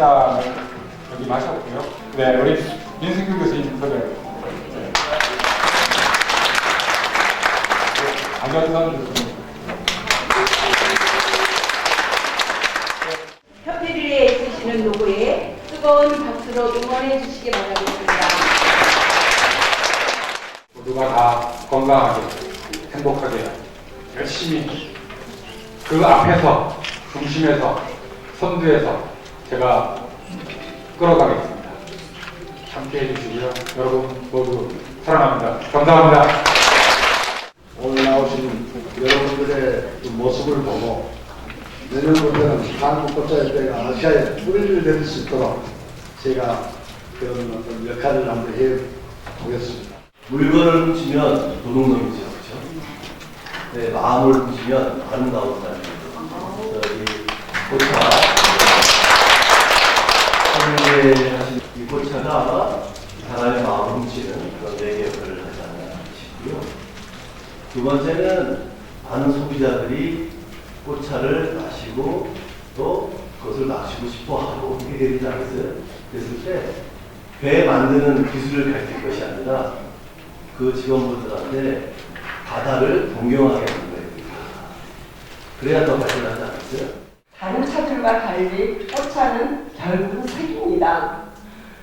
잔 여기 마셨고요. 네, 우리 민승규 교수님 소개. 네. 안전선 교수님. 협회리에 있으시는 노고에 뜨거운 박수로 응원해 주시기 바라겠습니다. 모두가 다 건강하게, 행복하게, 열심히 그 앞에서, 중심에서, 선두에서 제가 끌어가겠습니다. 함께 해주시고요. 여러분 모두 사랑합니다. 감사합니다. 오늘 나오신 여러분들의 그 모습을 보고 내년부터는 한국 꽃자협회가 아시아에 뿌리를 내릴 수 있도록 제가 그런 어떤 역할을 한번 해 보겠습니다. 물건을 훔치면 도둑놈이죠, 그렇죠? 네, 마음을 훔치면 아름다운 사람이죠. 고차 선생님이 하신 이 고차가 사람의 마음을 훔치는 그런 매개 역할을 하지 않나 싶고요. 두 번째는 많은 소비자들이 꽃차를 마시고 또 그것을 마시고 싶어 하고 이게 되지 않겠어요? 그랬을 때 배 만드는 기술을 가르칠 것이 아니라 그 직원분들한테 바다를 동경하게 하는 거예요. 그래야 더 발전하지 않겠어요? 다른 차들과 달리 꽃차는 결국은 색 입니다.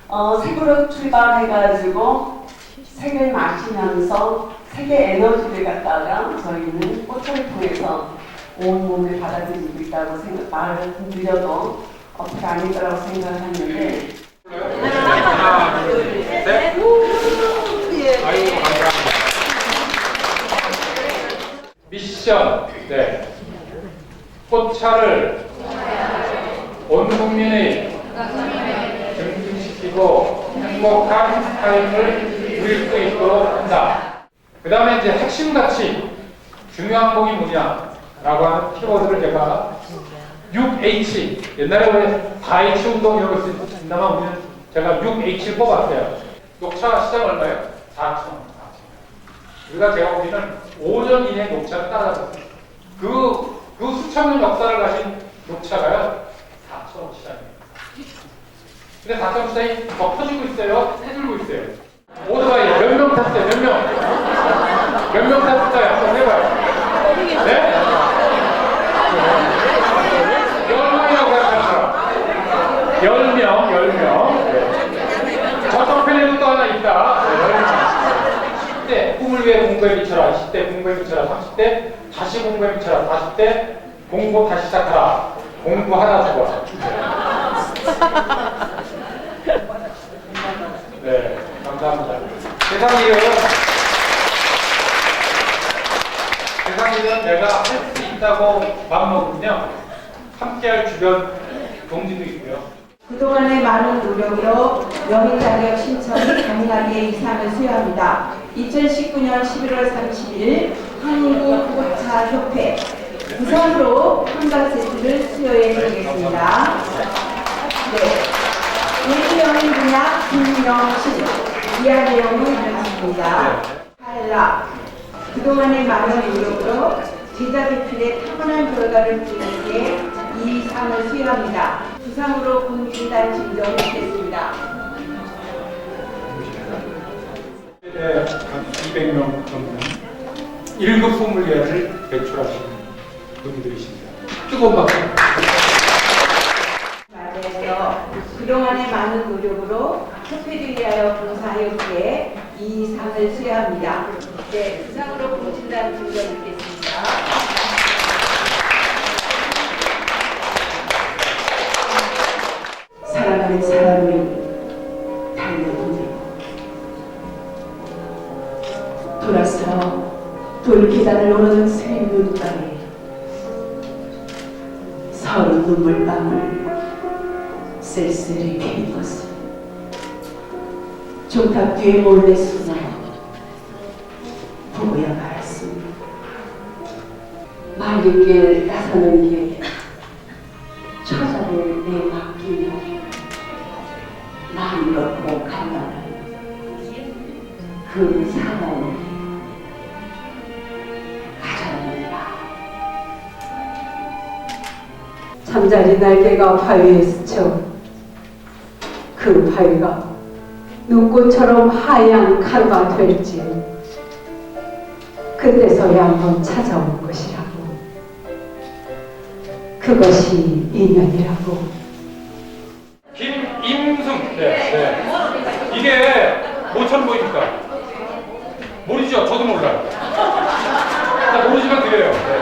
어, 색으로 출발해가지고 색을 마시면서 색의 에너지를 갖다가 저희는 꽃차를 통해서 온몸을 받아들이고 있다고 생각, 말드려도 어떻게 아닐 거라고 생각하는데 감사합니다. 미션, 네. 꽃차를 온 국민의 증진시키고 행복한 삶을 누릴 수 있도록 한다. 그 다음에 이제 핵심 가치, 중요한 곡이 뭐냐라고 하는 키워드를 제가 6H, 옛날에 왜 4H 운동 이런 거 있었나만 우리는 제가 6H를 뽑았어요. 녹차 시장 얼마예요? 4천. 우리가 제가 보기에는 5년 이내 녹차를 따라잡았어요. 그, 그 수천 년 역사를 가진 녹차가요, 4천 시장이에요. 근데 4천 시장이 더 커지고 있어요? 해들고 있어요? 오토바이 몇 명 탔어요? 몇 명? 몇 명 탔어요? 한번 해봐요. 네? 열 명이라고 생각하시라. 열 명, 열 명. 네. 저쪽편에도 또 하나 있다. 네, 열 명. 10대 꿈을 위해 공부에 비춰라. 20대 공부에 비춰라. 30대 다시 공부에 비춰라. 40대 공부 다시 시작하라. 공부 하나 죽어라. 네, 감사합니다. 세상이요. 세상이는 내가 할 수 있다고 마음먹으면 함께할 주변 동지도 있고요. 그동안의 많은 노력으로 영인 자격 신청이 가능하게 이상을 수여합니다. 2019년 11월 30일 한국꽃차협회 우선으로 한강 세트를 수여해 드리겠습니다. 네. 영인 분야 김영신 내용은 이렇습니다. 탈락 그동안의 많은 노력으로 제자 배출에 타고난 결과를 보이기에 이 상을 수여합니다. 부상으로 공진단 증정했습니다. 네, 한 200명 정도는 1급 소믈리에를 배출하신 분들이십니다. 뜨거운 박수. 맞아요. 그동안의 많은 노력으로 협회를 위하여 봉사하였기에 이 상을 수여합니다. 네, 부상으로 공진단 증정했습니다. 사랑하는 사람을 달려보내고 돌아서 돌 계단을 오르는 새 눈가에 서른 눈물방울 쓸쓸히 피는 것을 종탑 뒤에 몰래 숨어 보고야 말았습니다. 말리길 나서는 게 처자를 내맡기며 마음 놓고 간다는 그 사랑을 가져옵니다. 잠자리 날개가 바위에 스쳐 그 바위가 눈꽃처럼 하얀 가루가 될지 그때서야 한번 찾아온 것이라고 그것이 인연이라고 김임승. 네, 네. 이게 뭐처럼 보입니까? 모르죠? 저도 몰라요. 자, 모르지만 드려요. 네.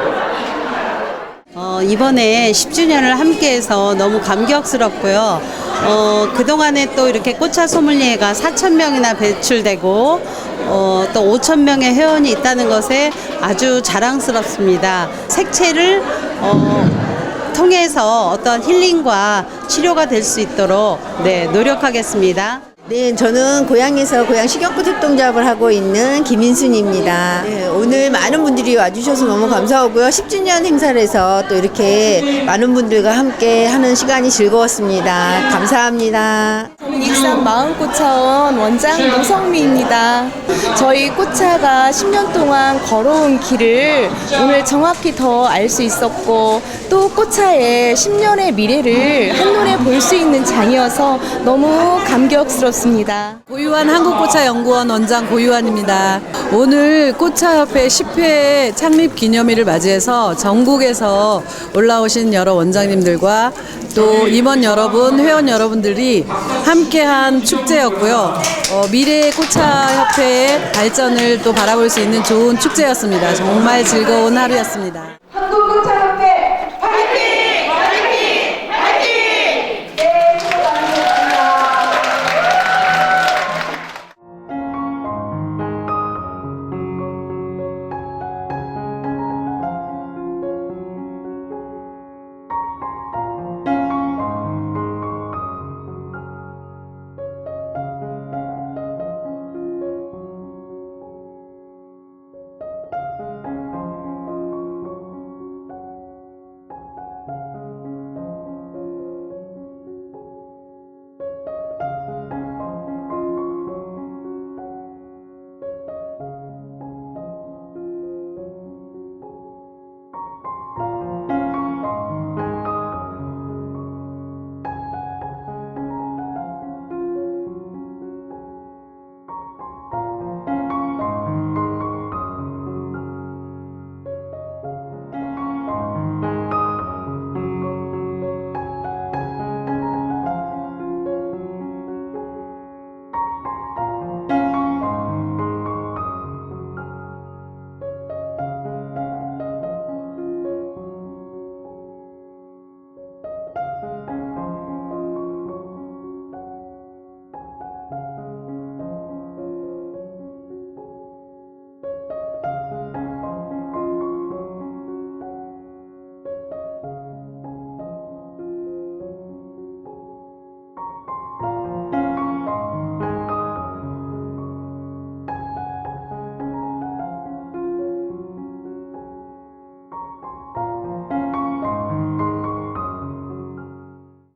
어, 이번에 10주년을 함께해서 너무 감격스럽고요. 어, 그동안에 또 이렇게 꽃차 소믈리에가 4,000명이나 배출되고, 어, 또 5,000명의 회원이 있다는 것에 아주 자랑스럽습니다. 색채를, 어, 통해서 어떤 힐링과 치료가 될 수 있도록, 네, 노력하겠습니다. 네, 저는 고향에서 고향 식용꽃 협동조합을 하고 있는 김인순입니다. 네, 오늘 많은 분들이 와주셔서 너무 감사하고요. 10주년 행사를 해서 또 이렇게 많은 분들과 함께 하는 시간이 즐거웠습니다. 감사합니다. 저는 익산 마음꽃차원 원장 노성미입니다. 저희 꽃차가 10년 동안 걸어온 길을 오늘 정확히 더 알 수 있었고 또 꽃차의 10년의 미래를 한눈에 볼 수 있는 장이어서 너무 감격스럽 습니다. 고유한 한국꽃차연구원 원장 고유한입니다. 오늘 꽃차협회 10회 창립 기념일을 맞이해서 전국에서 올라오신 여러 원장님들과 또 임원 여러분, 회원 여러분들이 함께한 축제였고요. 어, 미래의 꽃차협회의 발전을 또 바라볼 수 있는 좋은 축제였습니다. 정말 즐거운 하루였습니다.